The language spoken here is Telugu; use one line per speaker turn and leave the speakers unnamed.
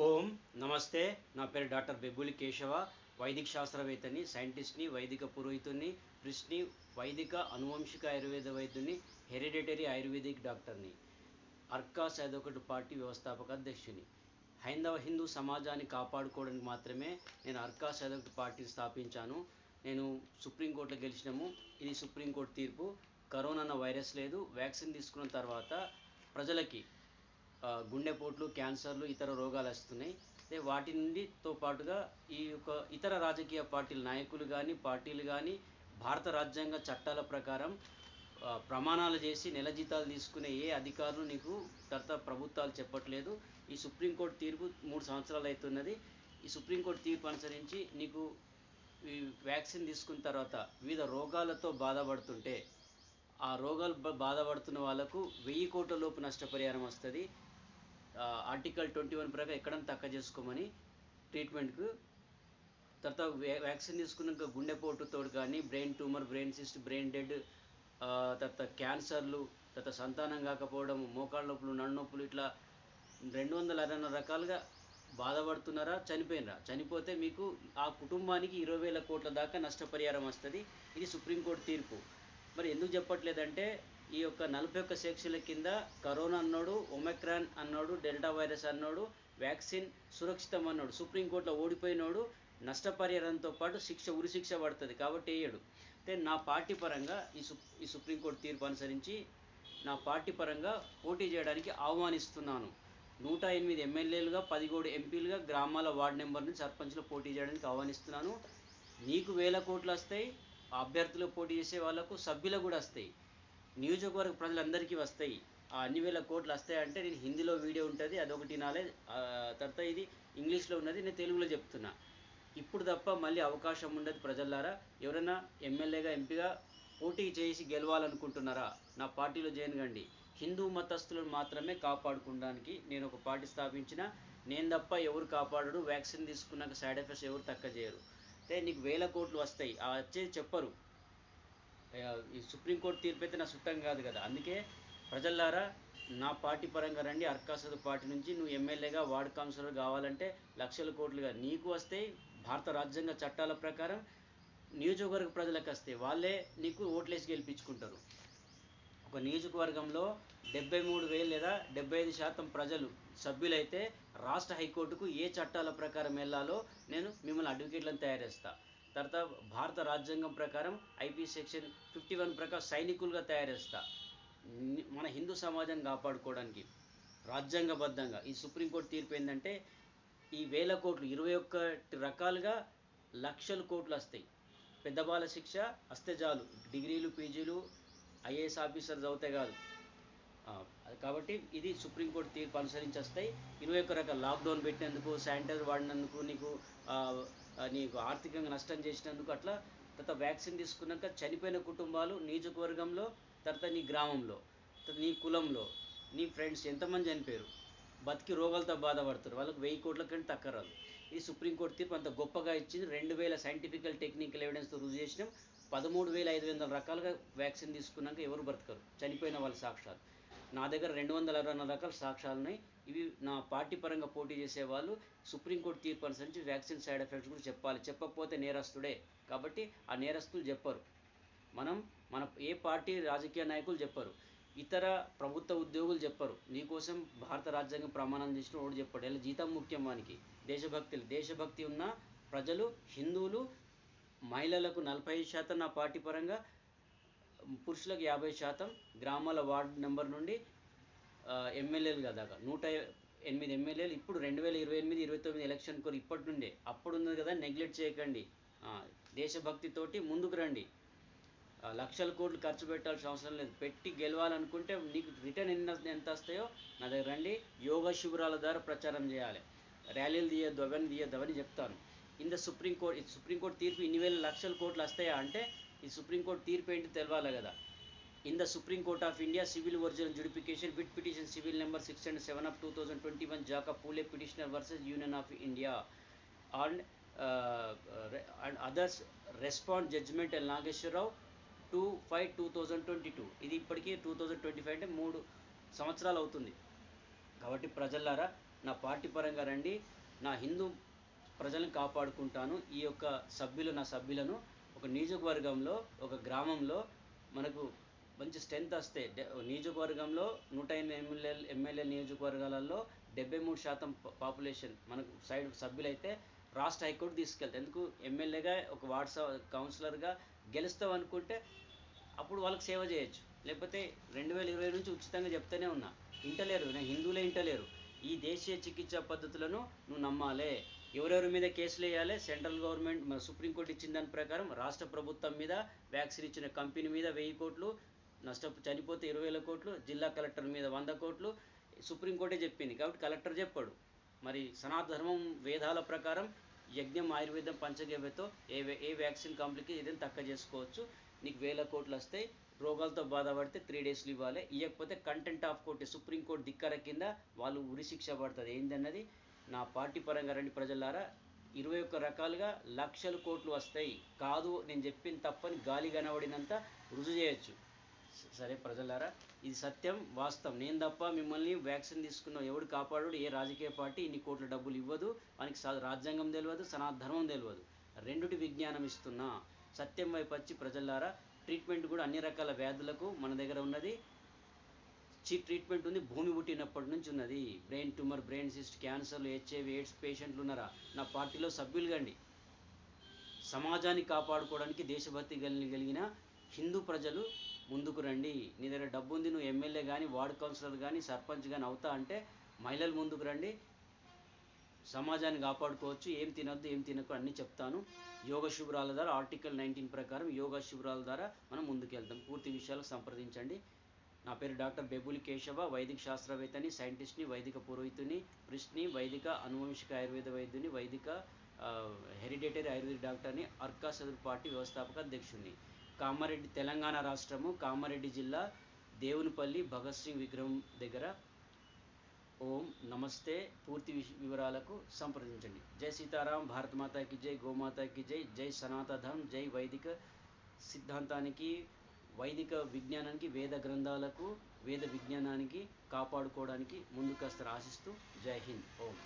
ఓం నమస్తే నా పేరు డాక్టర్ బెబ్బులి కేశవ వైదిక శాస్త్రవేత్తని సైంటిస్ట్ని వైదిక పురోహితుని ప్రిస్ని వైదిక అనువంశిక ఆయుర్వేద వైద్యుని హెరిడిటరీ ఆయుర్వేదిక్ డాక్టర్ని. అర్కాస్ సైదొకటి పార్టీ వ్యవస్థాపక అధ్యక్షుని. హైందవ హిందూ సమాజాన్ని కాపాడుకోవడానికి మాత్రమే నేను అర్కాస్ సైదొకటి పార్టీని స్థాపించాను. నేను సుప్రీంకోర్టులో గెలిచినాము. ఇది సుప్రీంకోర్టు తీర్పు. కరోనా వైరస్ లేదు. వ్యాక్సిన్ తీసుకున్న తర్వాత ప్రజలకి గుండెపోట్లు క్యాన్సర్లు ఇతర రోగాలు వస్తున్నాయి. అదే వాటి నుండితో పాటుగా ఈ యొక్క ఇతర రాజకీయ పార్టీల నాయకులు కానీ పార్టీలు కానీ భారత రాజ్యాంగ చట్టాల ప్రకారం ప్రమాణాలు చేసి నెల జీతాలు తీసుకునే ఏ అధికారులు నీకు గత ప్రభుత్వాలు చెప్పట్లేదు. ఈ సుప్రీంకోర్టు తీర్పు మూడు సంవత్సరాలు అవుతున్నది ఈ సుప్రీంకోర్టు తీర్పు అనుసరించి నీకు ఈ వ్యాక్సిన్ తీసుకున్న తర్వాత వివిధ రోగాలతో బాధపడుతుంటే ఆ రోగాలు బాధపడుతున్న వాళ్ళకు వెయ్యి కోట్ల లోపు నష్టపరిహారం వస్తుంది. ఆర్టికల్ ట్వంటీ వన్ ప్రకారం ఎక్కడైనా తక్కువ చేసుకోమని ట్రీట్మెంట్కు తర్వాత వ్యాక్సిన్ తీసుకున్నాక గుండెపోటుతో కానీ brain tumour brain cyst brain dead తర్వాత క్యాన్సర్లు తర్వాత సంతానం కాకపోవడం మోకాళ్ళ నొప్పులు నడు నొప్పులు ఇట్లా రెండు వందల అరవై రకాలుగా బాధపడుతున్నారా చనిపోయినరా? చనిపోతే మీకు ఆ కుటుంబానికి ఇరవై వేల కోట్ల దాకా నష్టపరిహారం వస్తుంది. ఇది సుప్రీంకోర్టు తీర్పు. మరి ఎందుకు చెప్పట్లేదంటే ఈ యొక్క నలభై ఒక్క సెక్షన్ల కింద కరోనా అన్నాడు ఒమెక్రాన్ అన్నాడు డెల్టా వైరస్ అన్నాడు వ్యాక్సిన్ సురక్షితం అన్నాడు. సుప్రీంకోర్టులో ఓడిపోయినోడు నష్టపరిహారంతో పాటు శిక్ష ఉరిశిక్ష పడుతుంది కాబట్టి వేయడు అయితే నా పార్టీ పరంగా ఈ సు ఈ సుప్రీంకోర్టు తీర్పు అనుసరించి నా పార్టీ పరంగా పోటీ చేయడానికి ఆహ్వానిస్తున్నాను. నూట ఎనిమిది ఎమ్మెల్యేలుగా పదిహేడు ఎంపీలుగా గ్రామాల వార్డు నెంబర్ నుంచి సర్పంచ్లో పోటీ చేయడానికి ఆహ్వానిస్తున్నాను. నీకు వేల కోట్లు వస్తాయి అభ్యర్థులు పోటీ చేసే వాళ్ళకు సభ్యులు కూడా వస్తాయి. నియోజకవర్గ ప్రజలందరికీ వస్తాయి. ఆ అన్ని వేల కోట్లు వస్తాయంటే నేను హిందీలో వీడియో ఉంటుంది అదొకటి నాలే తర్వాత ఇది ఇంగ్లీష్లో ఉన్నది నేను తెలుగులో చెప్తున్నా. ఇప్పుడు తప్ప మళ్ళీ అవకాశం ఉండదు ప్రజలారా ఎవరైనా ఎమ్మెల్యేగా ఎంపీగా పోటీ చేసి గెలవాలనుకుంటున్నారా? నా పార్టీలో చేయనుగండి హిందూ మతస్థులను మాత్రమే కాపాడుకోవడానికి నేను ఒక పార్టీ స్థాపించిన. నేను తప్ప ఎవరు కాపాడరు. వ్యాక్సిన్ తీసుకున్నాక సైడ్ ఎఫెక్ట్స్ ఎవరు తక్కువ చేయరు. అంటే నీకు వేల కోట్లు వస్తాయి. ఆ వచ్చేది చెప్పరు. ఈ సుప్రీంకోర్టు తీర్పు అయితే నా చుట్టం కాదు కదా. అందుకే ప్రజల్లారా నా పార్టీ పరంగా రండి. అర్కాసద్ పార్టీ నుంచి నువ్వు ఎమ్మెల్యేగా వార్డు కౌన్సిలర్ కావాలంటే లక్షల కోట్లుగా నీకు వస్తాయి భారత రాజ్యాంగ చట్టాల ప్రకారం నియోజకవర్గ ప్రజలకు వస్తాయి వాళ్ళే నీకు ఓట్లేసి గెలిపించుకుంటారు. ఒక నియోజకవర్గంలో డెబ్బై మూడు వేలు లేదా డెబ్బై ఐదు శాతం ప్రజలు సభ్యులైతే రాష్ట్ర హైకోర్టుకు ఏ చట్టాల ప్రకారం వెళ్ళాలో నేను మిమ్మల్ని అడ్వకేట్లను తయారు చేస్తాను తర్వాత భారత రాజ్యాంగం ప్రకారం ఐపీ సెక్షన్ ఫిఫ్టీ వన్ ప్రకారం సైనికులుగా తయారు చేస్తా మన హిందూ సమాజాన్ని కాపాడుకోవడానికి రాజ్యాంగబద్ధంగా. ఈ సుప్రీంకోర్టు తీర్పు ఏంటంటే ఈ వేల కోట్లు ఇరవై ఒక్కటి రకాలుగా లక్షల కోట్లు వస్తాయి. పెద్ద బాల శిక్ష వస్తే చాలు. డిగ్రీలు పీజీలు ఐఏఎస్ ఆఫీసర్ చదివితే కాదు. కాబట్టి ఇది సుప్రీంకోర్టు తీర్పు అనుసరించి వస్తాయి ఇరవై ఒక్క రకాల లాక్డౌన్ పెట్టినందుకు శానిటైజర్ వాడినందుకు నీకు నీకు ఆర్థికంగా నష్టం చేసినందుకు అట్లా తర్వాత వ్యాక్సిన్ తీసుకున్నాక చనిపోయిన కుటుంబాలు నియోజకవర్గంలో తర్వాత నీ గ్రామంలో తర్వాత నీ కులంలో నీ ఫ్రెండ్స్ ఎంతమంది చనిపోయారు? బతికి రోగాలతో బాధపడుతారు. వాళ్ళకి వెయ్యి కోట్ల కంటే తక్కువ రాదు. ఇది సుప్రీంకోర్టు తీర్పు అంత గొప్పగా ఇచ్చింది. రెండు వేల సైంటిఫికల్ టెక్నికల్ ఎవిడెన్స్తో రుజువు చేసినాం. పదమూడు వేల ఐదు వందల రకాలుగా వ్యాక్సిన్ తీసుకున్నాక ఎవరు బ్రతకరు? చనిపోయిన వాళ్ళ సాక్ష్యాలు నా దగ్గర రెండు వందల అరవై నాలుగు రకాల సాక్ష్యాలు ఉన్నాయి. ఇవి నా పార్టీ పరంగా పోటీ చేసే వాళ్ళు సుప్రీంకోర్టు తీర్పు అనుసరించి వ్యాక్సిన్ సైడ్ ఎఫెక్ట్స్ కూడా చెప్పాలి. చెప్పకపోతే నేరస్తుడే. కాబట్టి ఆ నేరస్తులు చెప్పరు. మనం మన ఏ పార్టీ రాజకీయ నాయకులు చెప్పరు. ఇతర ప్రభుత్వ ఉద్యోగులు చెప్పరు. నీకోసం భారత రాజ్యాంగం ప్రమాణం చేసిన వాడు చెప్పాడు. ఇలా జీతం ముఖ్యం వానికి. దేశభక్తి దేశభక్తి ఉన్న ప్రజలు హిందువులు మహిళలకు నలభై శాతం నా పార్టీ పరంగా పురుషులకు యాభై శాతం గ్రామాల వార్డు నెంబర్ నుండి ఎమ్మెల్యేలు కదా నూట ఎనిమిది ఎమ్మెల్యేలు. ఇప్పుడు రెండు వేల ఇరవై ఎనిమిది ఇరవై తొమ్మిది ఎలక్షన్ కొరకు ఇప్పటి నుండే. అప్పుడు ఉన్నది కదా నెగ్లెక్ట్ చేయకండి. దేశభక్తితోటి ముందుకు రండి. లక్షల కోట్లు ఖర్చు పెట్టాల్సిన అవసరం లేదు. పెట్టి గెలవాలనుకుంటే నీకు రిటర్న్ ఎన్ని ఎంత వస్తాయో నా దగ్గర రండి. యోగా శిబిరాల ద్వారా ప్రచారం చేయాలి. ర్యాలీలు తీయద్దు అవన్నీ తీయద్దు అవని చెప్తాను. ఇంత సుప్రీంకోర్టు సుప్రీంకోర్టు తీర్పు ఇన్ని వేల లక్షల కోట్లు వస్తాయా అంటే ఈ సుప్రీంకోర్టు తీర్పు ఏంటి తెలవాలి కదా? In the supreme court of India civil original jurisdiction with petition civil number six and seven of two thousand twenty one జాకా Phule petitioner versus union of India and and others respond judgment L Nageswara Rao two five two thousand twenty two ఇది ఇప్పటికీ టూ థౌజండ్ ట్వంటీ ఫైవ్ అంటే మూడు సంవత్సరాలు అవుతుంది. కాబట్టి ప్రజలారా నా పార్టీ పరంగా రండి. నా హిందూ ప్రజలను కాపాడుకుంటాను. ఈ యొక్క సభ్యులు నా సభ్యులను ఒక నియోజకవర్గంలో ఒక గ్రామంలో మనకు మంచి స్ట్రెంత్ వస్తే నియోజకవర్గంలో నూట ఎనిమిది ఎమ్మెల్యే ఎమ్మెల్యే నియోజకవర్గాలలో డెబ్బై మూడు శాతం పాపులేషన్ మనకు సైడ్ సభ్యులైతే రాష్ట్ర హైకోర్టు తీసుకెళ్తారు ఎందుకు? ఎమ్మెల్యేగా ఒక వాట్సాప్ కౌన్సిలర్గా గెలుస్తావు అనుకుంటే అప్పుడు వాళ్ళకి సేవ చేయొచ్చు. లేకపోతే రెండు వేల ఇరవై నుంచి ఉచితంగా చెప్తూనే ఉన్నా. ఇంటలేరు నేను హిందువులే ఇంటలేరు. ఈ దేశీయ చికిత్సా పద్ధతులను నువ్వు నమ్మాలే. ఎవరెవరి మీద కేసులు వేయాలి? సెంట్రల్ గవర్నమెంట్ సుప్రీంకోర్టు ఇచ్చిన దాని ప్రకారం రాష్ట్ర ప్రభుత్వం మీద వ్యాక్సిన్ ఇచ్చిన కంపెనీ మీద వెయ్యి కోట్లు నష్టపు చనిపోతే ఇరవై వేల కోట్లు జిల్లా కలెక్టర్ మీద వంద కోట్లు సుప్రీంకోర్టే చెప్పింది. కాబట్టి కలెక్టర్ చెప్పాడు. మరి సనాతధర్మం వేదాల ప్రకారం యజ్ఞం ఆయుర్వేదం పంచగవ్యతో ఏ ఏ వ్యాక్సిన్ కంపెనీకి ఏదైనా తక్కువ చేసుకోవచ్చు. నీకు వేల కోట్లు వస్తాయి రోగాలతో బాధపడితే త్రీ డేస్లు ఇవ్వాలి. ఇవ్వకపోతే contempt of court supreme court దిక్కర కింద వాళ్ళు ఉరి శిక్ష పడుతుంది ఏందన్నది? నా పార్టీ పరంగా రండి ప్రజలారా ఇరవై ఒక్క రకాలుగా లక్షల కోట్లు వస్తాయి. కాదు నేను చెప్పిన తప్పని గాలి కనబడినంత రుజు చేయొచ్చు. సరే ప్రజలారా ఇది సత్యం వాస్తవం. నేను తప్ప మిమ్మల్ని వ్యాక్సిన్ తీసుకున్న ఎవడు కాపాడు ఏ రాజకీయ పార్టీ ఇన్ని కోట్ల డబ్బులు ఇవ్వదు మనకి రాజ్యాంగం తెలియదు సనాతధర్మం తెలియదు. రెండుటి విజ్ఞానం ఇస్తున్నా. సత్యం వైపు వచ్చి ప్రజలారా ట్రీట్మెంట్ కూడా అన్ని రకాల వ్యాధులకు మన దగ్గర ఉన్నది. చీప్ ట్రీట్మెంట్ ఉంది. భూమి పుట్టినప్పటి నుంచి ఉన్నది. బ్రెయిన్ ట్యూమర్ బ్రెయిన్ సిస్ట్ క్యాన్సర్లు హెచ్ఐవి ఎయిడ్స్ పేషెంట్లు ఉన్నారా? నా పార్టీలో సభ్యులు కండి. సమాజాన్ని కాపాడుకోవడానికి దేశభక్తి కలిగిన హిందూ ప్రజలు ముందుకు రండి. నీ దగ్గర డబ్బు ఉంది నువ్వు ఎమ్మెల్యే కానీ వార్డు కౌన్సిలర్ కానీ సర్పంచ్ కానీ అవుతా అంటే మహిళలు ముందుకు రండి. సమాజాన్ని కాపాడుకోవచ్చు. ఏం తినొద్దు ఏం తినకు అన్నీ చెప్తాను. యోగ శిబిరాల ద్వారా ఆర్టికల్ నైన్టీన్ ప్రకారం యోగా శిబిరాల ద్వారా మనం ముందుకెళ్తాం. పూర్తి విషయాలకు సంప్రదించండి. నా పేరు డాక్టర్ బెబులి కేశవ వైదిక శాస్త్రవేత్తని సైంటిస్ట్ని వైదిక పురోహితుని ప్రిస్ట్ని వైదిక అనువంశిక ఆయుర్వేద వైద్యుని వైదిక హెరిడేటరీ ఆయుర్వేద డాక్టర్ని అర్కా సదురు పార్టీ వ్యవస్థాపక అధ్యక్షుడిని కామారెడ్డి తెలంగాణ రాష్ట్రము కామారెడ్డి జిల్లా దేవునిపల్లి భగత్ సింగ్ విగ్రహం దగ్గర ఓం నమస్తే. పూర్తి వివరాలకు సంప్రదించండి. జై సీతారాం భారత మాతాకి జై గోమాతాకి జై జై సనాతధం జై వైదిక సిద్ధాంతానికి వైదిక విజ్ఞానానికి వేద గ్రంథాలకు వేద విజ్ఞానానికి కాపాడుకోవడానికి ముందుకు ఆశిస్తూ జై హింద్. ఓం.